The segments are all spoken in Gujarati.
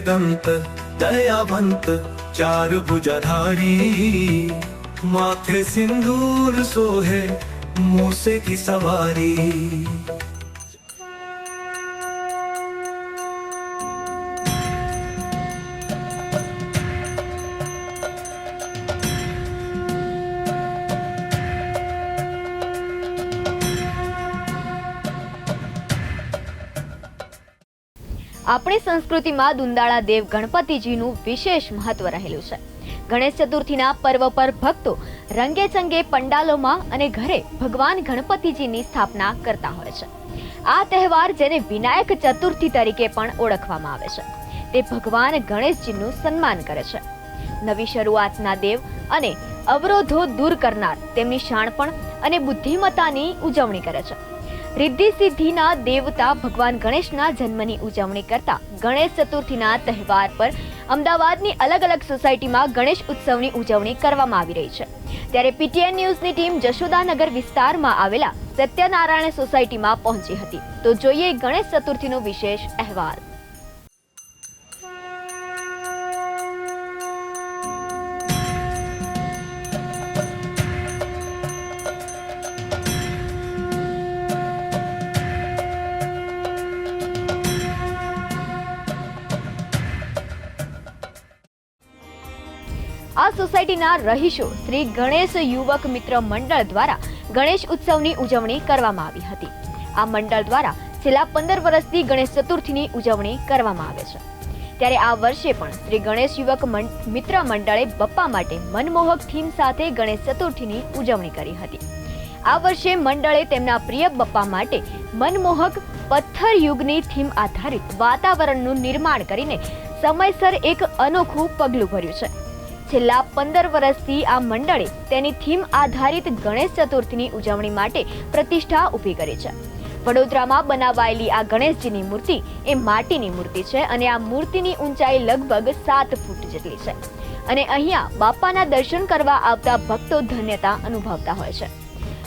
દંત દયાવંત ચાર ભુજાધારી માથે સિંદૂર સોહે મોસે કી સવારી આપણી સંસ્કૃતિમાં દુંદાળા દેવ ગણપતિજીનું વિશેષ મહત્વ રહેલું છે. ગણેશ ચતુર્થીના પર્વ પર ભક્તો રંગે ચંગે પંડાલોમાં અને ઘરે ભગવાન ગણપતિજીની સ્થાપના કરતા હોય છે. આ તહેવાર જેને વિનાયક ચતુર્થી તરીકે પણ ઓળખવામાં આવે છે. તે ભગવાન ગણેશજીનું સન્માન કરે છે. નવી શરૂઆતના દેવ અને અવરોધો દૂર કરનાર તેમની શાણપણ અને બુદ્ધિમત્તાની ઉજવણી કરે છે. રિદ્ધિ સિદ્ધિના દેવતા ભગવાન ગણેશના જન્મની ઉજવણી કરતા ગણેશ ચતુર્થીના તહેવાર પર અમદાવાદની અલગ અલગ સોસાયટીમાં ગણેશ ઉત્સવની ઉજવણી કરવામાં આવી રહી છે. ત્યારે પીટીએન ન્યૂઝની ટીમ જશોદાનગર વિસ્તારમાં આવેલા સત્યનારાયણ સોસાયટીમાં પહોંચી હતી. તો જોઈએ ગણેશ ચતુર્થીનો વિશેષ અહેવાલ. સોસાયટીના રહીશો શ્રી ગણેશ યુવક મિત્ર મંડળ દ્વારા ગણેશ ઉત્સવની ઉજવણી કરવામાં આવી હતી. આ મંડળ દ્વારા છેલ્લા પંદર વર્ષથી ગણેશ ચતુર્થીની ઉજવણી કરવામાં આવે છે. ત્યારે આ વર્ષે પણ શ્રી ગણેશ યુવક મિત્ર મંડળે બપ્પા માટે મનમોહક થીમ સાથે ગણેશ ચતુર્થીની ઉજવણી કરી હતી. આ વર્ષે મંડળે તેમના પ્રિય બપ્પા માટે મનમોહક પથ્થર યુગની થીમ આધારિત વાતાવરણનું નિર્માણ કરીને સમયસર એક અનોખું પગલું ભર્યું છે. છેલ્લા પંદર વર્ષથી આ મંડળે તેની થીમ આધારિત ગણેશ ચતુર્થીની ઉજવણી માટે પ્રતિષ્ઠા ઊભી કરી છે. વડોદરામાં બનાવાયેલી આ ગણેશજીની મૂર્તિ એ માટીની મૂર્તિ છે અને આ મૂર્તિની ઊંચાઈ લગભગ સાત ફૂટ જેટલી છે. અને અહીંયા બાપાના દર્શન કરવા આવતા ભક્તો ધન્યતા અનુભવતા હોય છે.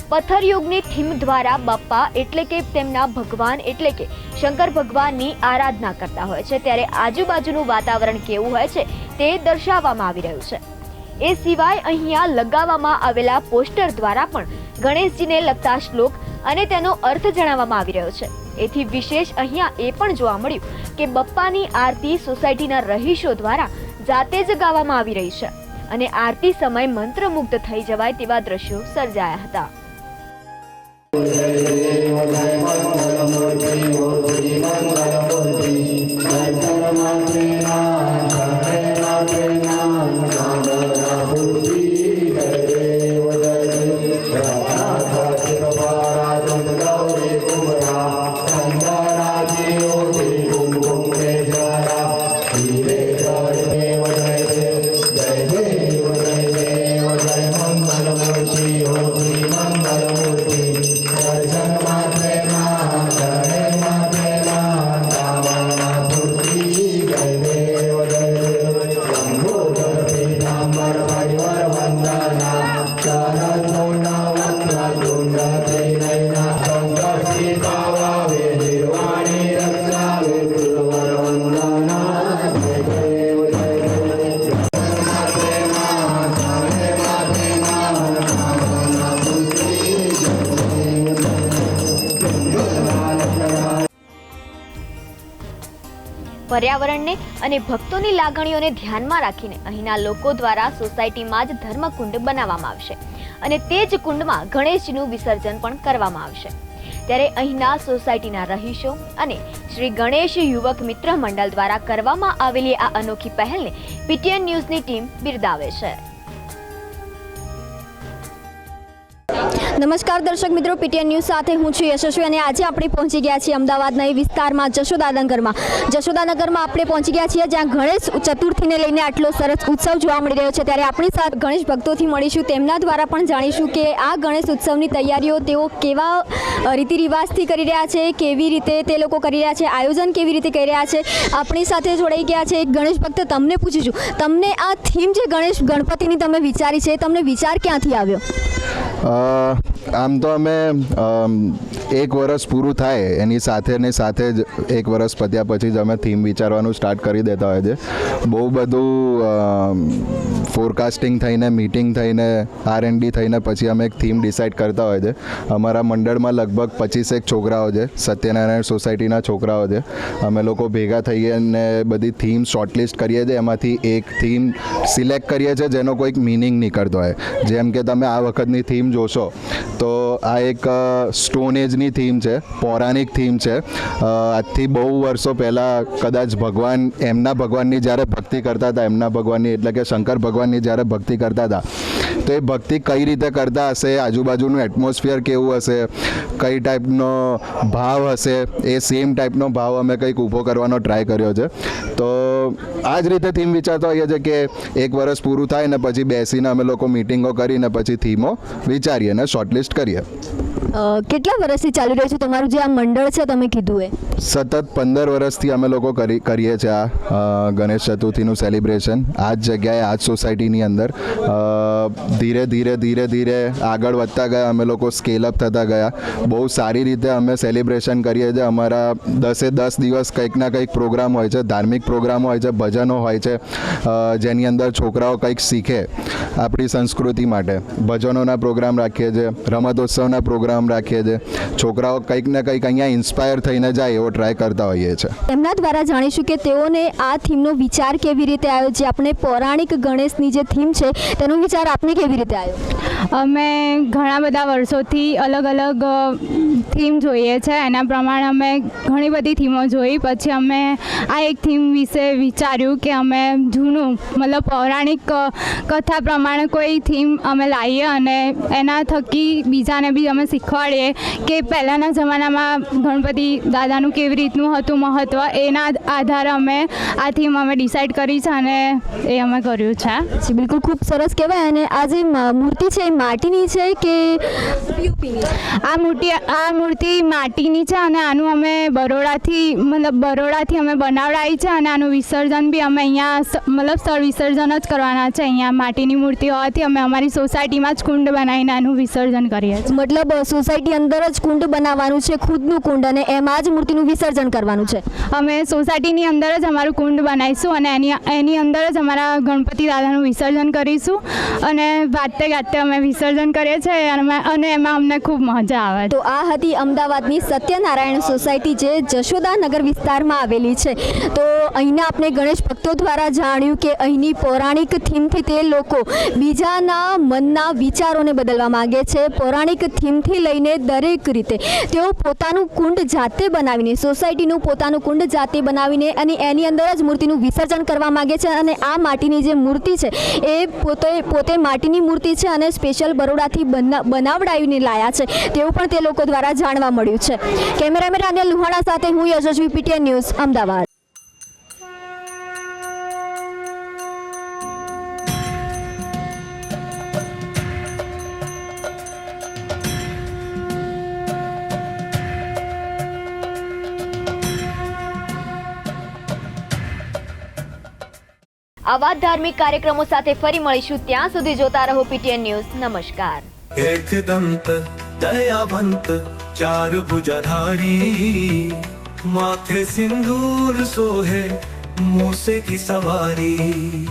પથ્થરયુગની થીમ દ્વારા બાપ્પા એટલે કે તેમના ભગવાન એટલે કે શંકર ભગવાનની આરાધના કરતા હોય છે. ત્યારે આજુબાજુનું વાતાવરણ કેવું હોય છે તે દર્શાવવામાં આવી રહ્યું છે. એ સિવાય અહીંયા લગાવવામાં આવેલા પોસ્ટર દ્વારા પણ ગણેશજીને લગતા શ્લોક અને તેનો અર્થ જણાવવામાં આવી રહ્યો છે. એથી વિશેષ અહીંયા એ પણ જોવા મળ્યું કે બપ્પાની આરતી સોસાયટીના રહીશો દ્વારા જાતે જ ગાવામાં આવી રહી છે અને આરતી સમય મંત્રમુગ્ધ થઈ જવાય તેવા દ્રશ્યો સર્જાયા હતા. Yo, પર્યાવરણને અને ભક્તોની લાગણીઓને ધ્યાનમાં રાખીને અહીંના લોકો દ્વારા સોસાયટીમાં જ ધર્મકુંડ બનાવવામાં આવશે અને તે જ કુંડમાં ગણેશજીનું વિસર્જન પણ કરવામાં આવશે. ત્યારે અહીંના સોસાયટીના રહીશો અને શ્રી ગણેશ યુવક મિત્ર મંડળ દ્વારા કરવામાં આવેલી આ અનોખી પહેલને પીટીએન ન્યૂઝની ટીમ બિરદાવે છે. નમસ્કાર દર્શક મિત્રો, પીટીએન ન્યૂઝ સાથે હું છું યશસ્વી અને આજે આપણે પહોંચી ગયા છીએ અમદાવાદના એ વિસ્તારમાં જશોદાનગરમાં. જશોદાનગરમાં આપણે પહોંચી ગયા છીએ જ્યાં ગણેશ ચતુર્થીને લઈને આટલો સરસ ઉત્સવ જોવા મળી રહ્યો છે. ત્યારે આપણી સાથે ગણેશ ભક્તોથી મળીશું. તેમના દ્વારા પણ જાણીશું કે આ ગણેશ ઉત્સવની તૈયારીઓ તેઓ કેવા રીતિ રિવાજથી કરી રહ્યા છે, કેવી રીતે તે લોકો કરી રહ્યા છે, આયોજન કેવી રીતે કરી રહ્યા છે. આપણી સાથે જોડાઈ ગયા છે એક ગણેશ ભક્ત. તમને પૂછીશું તમને આ થીમ જે ગણેશ ગણપતિની તમે વિચારી છે, તમને વિચાર ક્યાંથી આવ્યો? આમ તો અમે એક વર્ષ પૂરું થાય, એની સાથે ને સાથે જ એક વર્ષ પત્યા પછી જ અમે થીમ વિચારવાનું સ્ટાર્ટ કરી દેતા હોય છે. બહુ બધું ફોરકાસ્ટિંગ થઈને મીટિંગ થઈને આર એન્ડ ડી થઈને પછી અમે એક થીમ ડિસાઇડ કરતા હોય છે. અમારા મંડળમાં લગભગ પચીસેક છોકરાઓ છે. સત્યનારાયણ સોસાયટીના છોકરાઓ છે. અમે લોકો ભેગા થઈએ અને બધી થીમ શોર્ટલિસ્ટ કરીએ છીએ. એમાંથી એક થીમ સિલેક્ટ કરીએ છીએ જેનો કોઈક મિનિંગ નીકળતો હોય. જેમ કે તમે આ વખતની થીમ જોશો, તો આ એક સ્ટોન એજની થીમ છે. પૌરાણિક થીમ છે. આજથી બહુ વર્ષો પહેલાં કદાચ ભગવાન, એમના ભગવાનની જ્યારે ભક્તિ કરતા હતા, એમના ભગવાનની એટલે કે શંકર ભગવાનની જ્યારે ભક્તિ કરતા હતા. તો એ ભક્તિ કઈ રીતે કરતા હશે? આજુબાજુનું એટમોસ્ફિયર કેવું હશે? કઈ ટાઈપનો ભાવ હશે? એ સેમ ટાઈપનો ભાવ અમે કંઈક ઊભો કરવાનો ટ્રાય કર્યો છે. તો આ જ રીતે થીમ વિચારતા હોઈએ છીએ કે એક વર્ષ પૂરું થાય ને પછી બેસીને અમે લોકો મિટિંગો કરીને પછી થીમો વિચારીએ અને શોર્ટલિસ્ટ કરીએ. કેટલા વર્ષથી ચાલી રહ્યું છે? તમારું જે આ મંડળ છે, તમે કીધું એ. સતત પંદર વર્ષથી અમે લોકો કરી, કરીએ છીએ આ ગણેશ ચતુર્થીનું સેલિબ્રેશન આ જ જગ્યાએ આ જ સોસાયટીની અંદર ધીરે ધીરે ધીરે ધીરે આગળ વધતા ગયા. અમે લોકો સ્કેલ અપ થતા ગયા. બહુ સારી રીતે અમે સેલિબ્રેશન કરીએ છીએ. અમારા દસે દસ દિવસ કંઈક ના કંઈક પ્રોગ્રામ હોય છે. ધાર્મિક પ્રોગ્રામ હોય છે, ભજનો હોય છે. જેની અંદર છોકરાઓ કંઈક શીખે આપણી સંસ્કૃતિ માટે. ભજનોના પ્રોગ્રામ રાખીએ છીએ. રમતોત્સવના પ્રોગ્રામ રાખીએ છીએ. છોકરાઓ કંઈક ને કંઈક અહીંયા ઇન્સ્પાયર થઈને જાય એવો ટ્રાય કરતા હોઈએ છીએ. એમના દ્વારા જાણીશું કે તેઓને આ થીમનો વિચાર કેવી રીતે આવ્યો? જે આપણે પૌરાણિક ગણેશની જે થીમ છે, તેનો વિચાર આપને કેવી રીતે આવ્યો? અમે ઘણા બધા વર્ષોથી અલગ અલગ થીમ જોઈએ છે. એના પ્રમાણે અમે ઘણી બધી થીમો જોઈ. પછી અમે આ એક થીમ વિશે વિચાર્યું કે અમે જૂનું, મતલબ પૌરાણિક કથા પ્રમાણે કોઈ થીમ અમે લાવીએ અને એના થકી બીજાને બી અમે શીખવાડીએ કે પહેલાંના જમાનામાં ગણપતિ દાદાનું કેવી રીતનું હતું મહત્ત્વ એના આધારે અમે આ થીમ અમે ડિસાઈડ કરી છે અને એ અમે કર્યું છે. બિલકુલ ખૂબ સરસ કહેવાય અને આ જે મૂર્તિ છે, એ માટીની છે કે આ મૂર્તિ આ મૂર્તિ માટીની છે અને આનું અમે બરોડાથી મતલબ બરોડાથી અમે બનાવડાવી છે અને આનું વિસર્જન બી અમે અહીંયા મતલબ સ્થળ વિસર્જન જ કરવાના છે. અહીંયા માટીની મૂર્તિ હોવાથી અમે અમારી સોસાયટીમાં જ કુંડ બનાવીને આનું વિસર્જન કરીએ છીએ. મતલબ સોસાયટી અંદર જ કુંડ બનાવવાનું છે ખુદનું કુંડ અને એમાં જ મૂર્તિનું વિસર્જન કરવાનું છે. અમે સોસાયટીની અંદર જ અમારું કુંડ બનાવીશું અને એની એની અંદર જ અમારા ગણપતિ દાદાનું વિસર્જન કરીશું. અને વાતે ગાતે અમે વિસર્જન કરીએ છીએ અને એમાં અમને ખૂબ મજા આવે તો આ હતી અમદાવાદની સત્યનારાયણ સોસાયટી જે જશોદાનગર વિસ્તારમાં આવેલી છે. તો અહીંના આપણે ગણેશ ભક્તો દ્વારા જાણ્યું કે અહીંની પૌરાણિક થીમથી તે લોકો બીજાના મનના વિચારોને બદલવા માગે છે. પૌરાણિક થીમથી લઈને દરેક રીતે તેઓ પોતાનું કુંડ જાતે બનાવીને, સોસાયટીનું પોતાનું કુંડ જાતે બનાવીને અને એની અંદર જ મૂર્તિનું વિસર્જન કરવા માગે છે અને આ માટીની જે મૂર્તિ છે, એ પોતે પોતે માટીની મૂર્તિ છે અને સ્પેશિયલ બરોડાથી બના- બનાવડાવીને લાયા છે. તેવું પણ તે લોકો દ્વારા જાણવા મળ્યું છે. કેમેરામેન અનિલ લુહાણા સાથે હું યશસ્વી પીટીએન ન્યૂઝ અમદાવાદ. આવા ધાર્મિક કાર્યક્રમો સાથે ફરી મળીશું. ત્યાં સુધી જોતા રહો પીટીએન ન્યૂઝ નમસ્કાર. એક દંત, દયાવંત, ચાર ભુજાધારી. માથે સિંદૂર, સોહે મોસે કી સવારી.